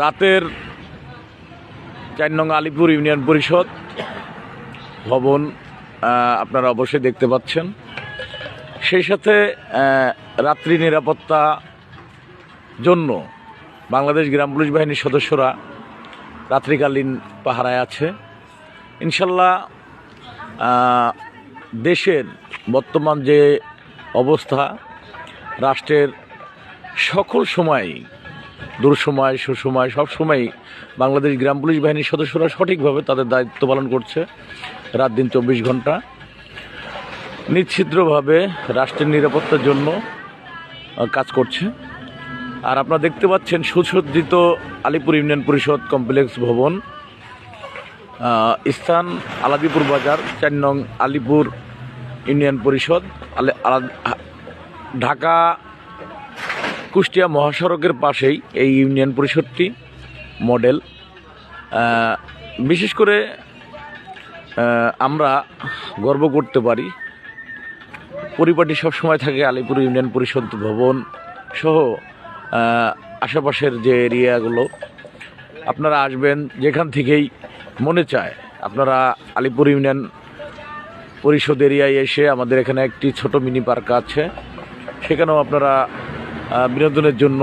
রাতের চার নং আলিপুর ইউনিয়ন পরিষদ ভবন আপনারা অবশ্যই দেখতে পাচ্ছেন। সেই সাথে রাত্রি নিরাপত্তা জন্য বাংলাদেশ গ্রাম পুলিশ বাহিনীর সদস্যরা রাত্রিকালীন পাহারায় আছে। ইনশাল্লাহ দেশের বর্তমান যে অবস্থা, রাষ্ট্রের সকল সময় দুঃসময়, সুসময় সব সময় বাংলাদেশ গ্রাম পুলিশ বাহিনীর সদস্যরা সঠিকভাবে তাদের দায়িত্ব পালন করছে রাত দিন চব্বিশ ঘণ্টা। নিশ্চিদ্রভাবে রাষ্ট্রের নিরাপত্তার জন্য কাজ করছে। আর আপনারা দেখতে পাচ্ছেন সুসজ্জিত আলিপুর ইউনিয়ন পরিষদ কমপ্লেক্স ভবন স্থান আলাদিপুর বাজার, চার নং আলিপুর ইউনিয়ন পরিষদ ঢাকা কুষ্টিয়া মহাসড়কের পাশেই এই ইউনিয়ন পরিষদটি মডেল। বিশেষ করে আমরা গর্ব করতে পারি, পরিপাটি সবসময় থাকে আলিপুর ইউনিয়ন পরিষদ ভবন সহ আশেপাশের যে এরিয়াগুলো। আপনারা আসবেন যেখান থেকেই মনে চায়। আপনারা আলিপুর ইউনিয়ন পরিষদ এরিয়ায় এসে আমাদের এখানে একটি ছোট মিনি পার্ক আছে। সেখানেও আপনারা বিনোদনের জন্য